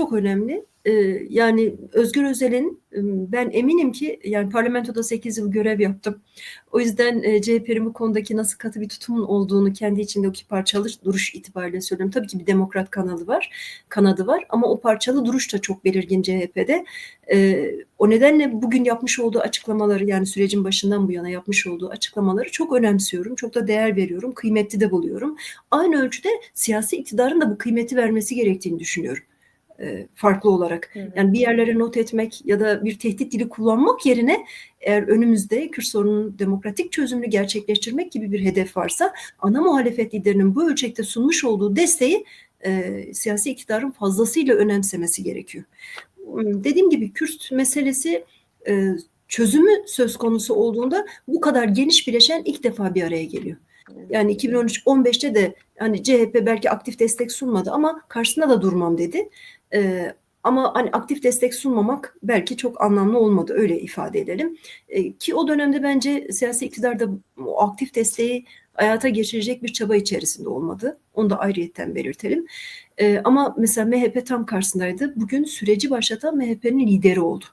çok önemli. Eee, yani Özgür Özel'in, ben eminim ki yani parlamentoda 8 yıl görev yaptım. O yüzden, eee, CHP'nin bu konudaki nasıl katı bir tutumun olduğunu kendi içindeki parçalı duruş itibariyle söylüyorum. Tabii ki bir demokrat kanalı var kanadı var ama o parçalı duruş da çok belirgin CHP'de. Eee, o nedenle bugün yapmış olduğu açıklamaları, yani sürecin başından bu yana yapmış olduğu açıklamaları çok önemsiyorum, çok da değer veriyorum, kıymetli de buluyorum. Aynı ölçüde siyasi iktidarın da bu kıymeti vermesi gerektiğini düşünüyorum, eee, farklı olarak. Yani bir yerlere not etmek ya da bir tehdit dili kullanmak yerine eğer önümüzde Kürt sorununun demokratik çözümünü gerçekleştirmek gibi bir hedef varsa ana muhalefet liderinin bu ölçekte sunmuş olduğu desteği, eee, siyasi iktidarın fazlasıyla önemsemesi gerekiyor. Imm, dediğim gibi Kürt meselesi, eee, çözümü söz konusu olduğunda bu kadar geniş bileşen ilk defa bir araya geliyor. Yani 2013-15'te de hani CHP belki aktif destek sunmadı ama karşısında da durmam dedi. Eee, ama hani aktif destek sunmamak belki çok anlamlı olmadı, öyle ifade edelim. Eee, ki o dönemde bence siyasi iktidar da o aktif desteği hayata geçirecek bir çaba içerisinde olmadı. Onu da ayrıyeten belirtelim. Eee, ama mesela MHP tam karşısındaydı. Bugün süreci başlatan MHP'nin lideri oldu.